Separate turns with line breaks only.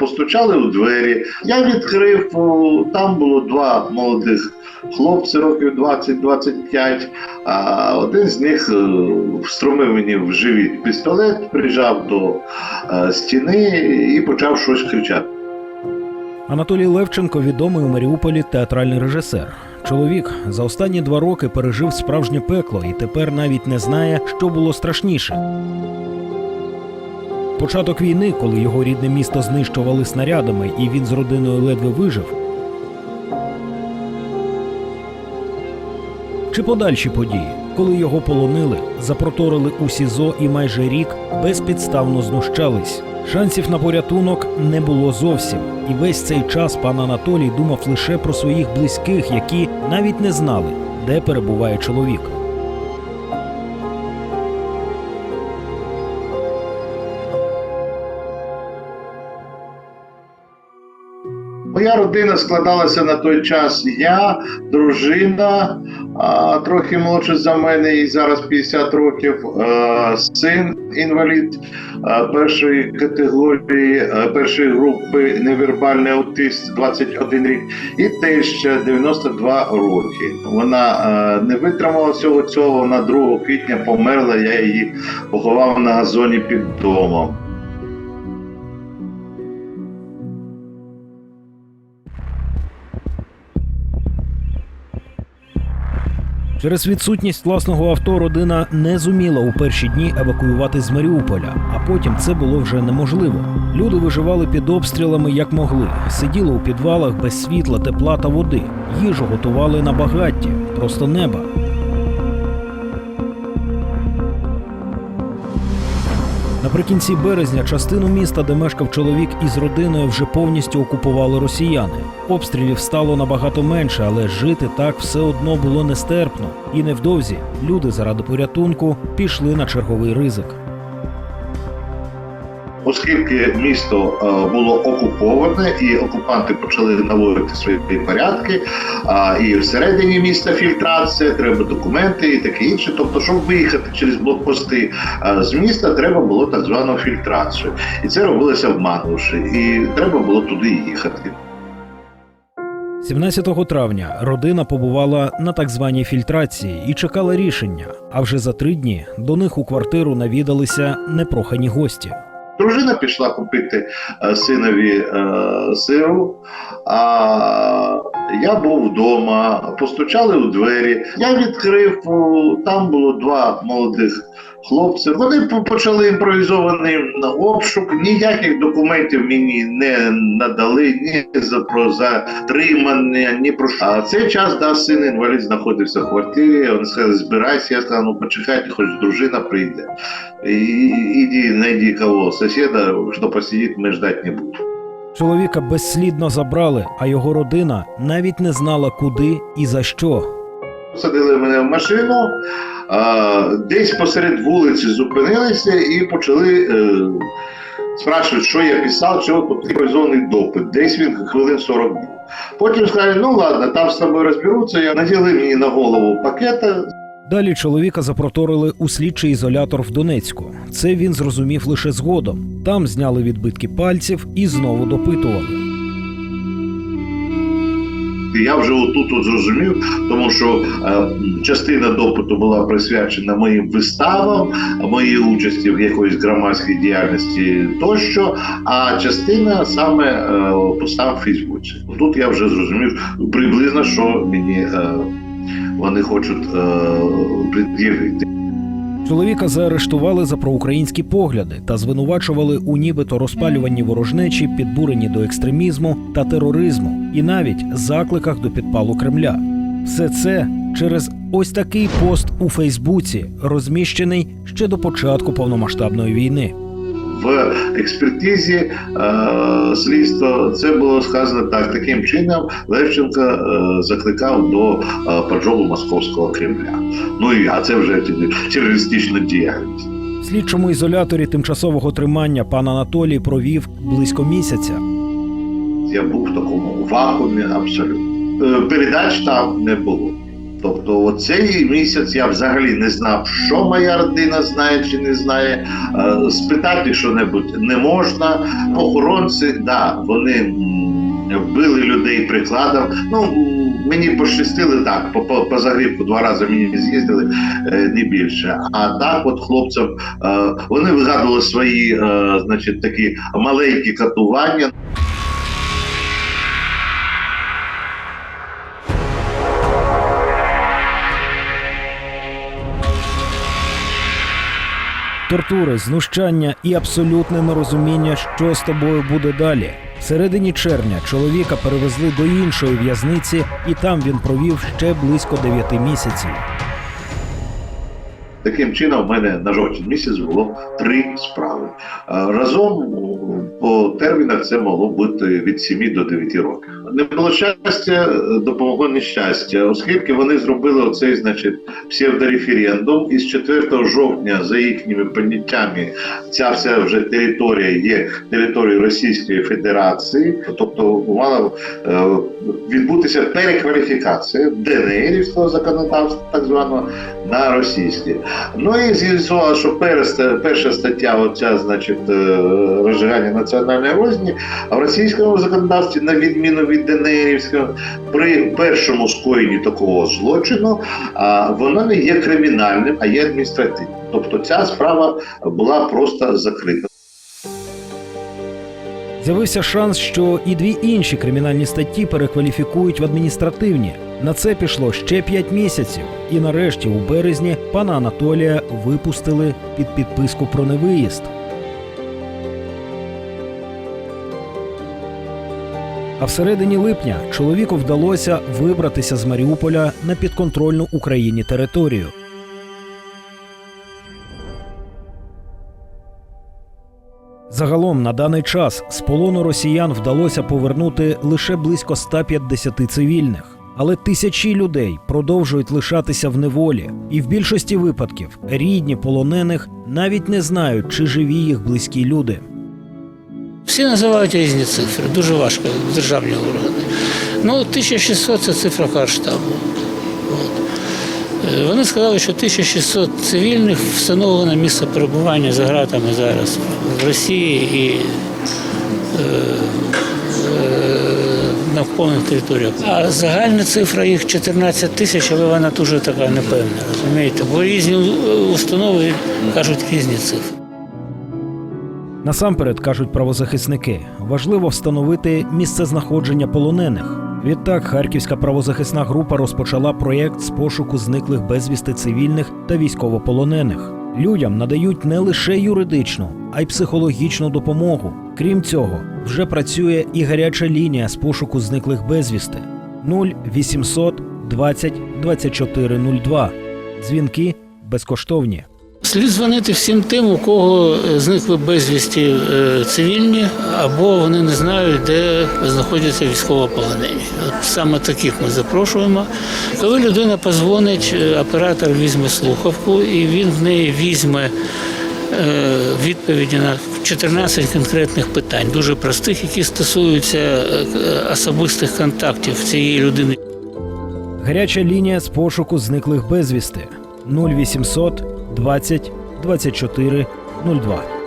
Постучали у двері. Я відкрив, там було два молодих хлопці, років 20-25. А один з них е, встромив мені в живіт пістолет, прижав до е, стіни і почав щось кричати.
Анатолій Левченко відомий у Маріуполі театральний режисер. Чоловік за останні два роки пережив справжнє пекло і тепер навіть не знає, що було страшніше. Початок війни, коли його рідне місто знищували снарядами, і він з родиною ледве вижив. Чи подальші події, коли його полонили, запроторили у СІЗО і майже рік безпідставно знущались. Шансів на порятунок не було зовсім, і весь цей час пан Анатолій думав лише про своїх близьких, які навіть не знали, де перебуває чоловік.
Моя родина складалася на той час. Я, дружина, трохи молодша за мене, і зараз 50 років, син інвалід першої категорії, першої групи невербальний аутист 21 рік, і теща 92 роки. Вона не витримала всього цього. Вона 2 квітня померла. Я її поховав на газоні під домом.
Через відсутність власного авто родина не зуміла у перші дні евакуювати з Маріуполя, а потім це було вже неможливо. Люди виживали під обстрілами як могли, сиділи у підвалах без світла, тепла та води. Їжу готували на багатті, просто неба. Наприкінці березня частину міста, де мешкав чоловік із родиною, вже повністю окупували росіяни. Обстрілів стало набагато менше, але жити так все одно було нестерпно. І невдовзі люди заради порятунку пішли на черговий ризик.
Оскільки місто е, було окуповане і окупанти почали наводити свої порядки, і всередині міста фільтрація, треба документи і таке інше. Тобто, щоб виїхати через блокпости е, з міста, треба було так звану фільтрацію. І це робилося обманувши, і треба було туди їхати.
17 травня родина побувала на так званій фільтрації і чекала рішення. А вже за три дні до них у квартиру навідалися непрохані гості.
Дружина пішла купити е, синові е, сиру, а я був вдома, постучали у двері. Я відкрив, там було два молодих хлопці. Вони почали імпровізований обшук. Ніяких документів мені не надали, ні за про затримання, ні про що. А цей час да, син інвалід знаходився в квартирі. Він сказав, збирайся. Я сказав, ну почекайте, хоч дружина прийде. И, иди найди кого, соседа, что посидит, мы ждать не будем.
Чоловіка безслідно забрали, а його родина навіть не знала, куди і за що.
Садили мене в машину, десь посеред вулиці зупинилися і почали е, спрашувати, що я писав, чого потрібний допит. Десь він хвилин 40 був. Потім сказали, ну ладно, там з тобою розберуться. Я наділи мені на голову пакета,
Далі чоловіка запроторили у слідчий ізолятор в Донецьку. Це він зрозумів лише згодом. Там зняли відбитки пальців і знову допитували.
Я вже отут от зрозумів, тому що е, частина допиту була присвячена моїм виставам, моїй участі в якоїсь громадській діяльності тощо, а частина саме е, постав в Фейсбуці. Тут я вже зрозумів приблизно, що мені е, вони хочуть пред'явити.
Чоловіка заарештували за проукраїнські погляди та звинувачували у нібито розпалюванні ворожнечі, підбуренні до екстремізму та тероризму, і навіть закликах до підпалу Кремля. Все це через ось такий пост у Фейсбуці, розміщений ще до початку повномасштабної війни.
В експертизі е, слідства це було сказано так. Таким чином Левченко е, закликав до е, поджогу московського Кремля. Ну і а це вже терористична діяльність.
В слідчому ізоляторі тимчасового тримання пан Анатолій провів близько місяця.
Я був в такому вакуумі абсолютно. Передач там не було. Тобто, цей місяць я взагалі не знав, що моя родина знає чи не знає. Е, Спитати що-небудь не можна. Охоронці, да, вони вбили людей прикладом. Ну мені пощастили так, по, по, по два рази мені з'їздили, е, не більше. А так, от хлопцям е, вони вигадували свої, значить, такі маленькі катування.
Тортури, знущання і абсолютне нерозуміння, що з тобою буде далі. В середині червня чоловіка перевезли до іншої в'язниці, і там він провів ще близько дев'яти місяців.
Таким чином, в мене на жовтень місяць було три справи. Е, Разом по термінах це могло бути від 7 до 9 років. Не було щастя, допомогло нещастя, оскільки вони зробили оцей, значить, псевдореферендум. І з 4 жовтня, за їхніми поняттями, ця вся вже територія є територією Російської Федерації, тобто мала е, відбутися перекваліфікація ДНРівського законодавства, так званого, на російське. Ну і з'ясувало, що перша, стаття, оця, значить, е, розжигання національної розні, а в російському законодавстві, на відміну від ДНРівського, при першому скоєнні такого злочину, а, воно не є кримінальним, а є адміністративним. Тобто ця справа була просто закрита.
З'явився шанс, що і дві інші кримінальні статті перекваліфікують в адміністративні. На це пішло ще п'ять місяців. І нарешті, у березні, пана Анатолія випустили під підписку про невиїзд. А всередині липня чоловіку вдалося вибратися з Маріуполя на підконтрольну Україні територію. Загалом на даний час з полону росіян вдалося повернути лише близько 150 цивільних. Але тисячі людей продовжують лишатися в неволі, і в більшості випадків рідні полонених навіть не знають, чи живі їх близькі люди.
Всі називають різні цифри, дуже важко державні органи. Ну, 1600 це цифра Карштабу. От. Е, Вони сказали, що 1600 цивільних встановлено місце перебування за ґратами зараз в Росії і е, е, на окупованих територіях. А загальна цифра їх 14 тисяч, але вона дуже така непевна, розумієте? Бо різні установи кажуть різні цифри.
Насамперед кажуть правозахисники, важливо встановити місце знаходження полонених. Відтак, Харківська правозахисна група розпочала проєкт з пошуку зниклих безвісти цивільних та військовополонених. Людям надають не лише юридичну, а й психологічну допомогу. Крім цього, вже працює і гаряча лінія з пошуку зниклих безвісти 0800 20 24 02. Дзвінки безкоштовні.
Слід дзвонити всім тим, у кого е, зникли безвісті е, цивільні, або вони не знають, де знаходяться військовополонені. От саме таких ми запрошуємо. Коли людина позвонить, е, оператор візьме слухавку і він в неї візьме відповіді на 14 конкретних питань, дуже простих, які стосуються особистих контактів цієї людини.
Гаряча лінія з пошуку зниклих безвісти 0800 20 24 02.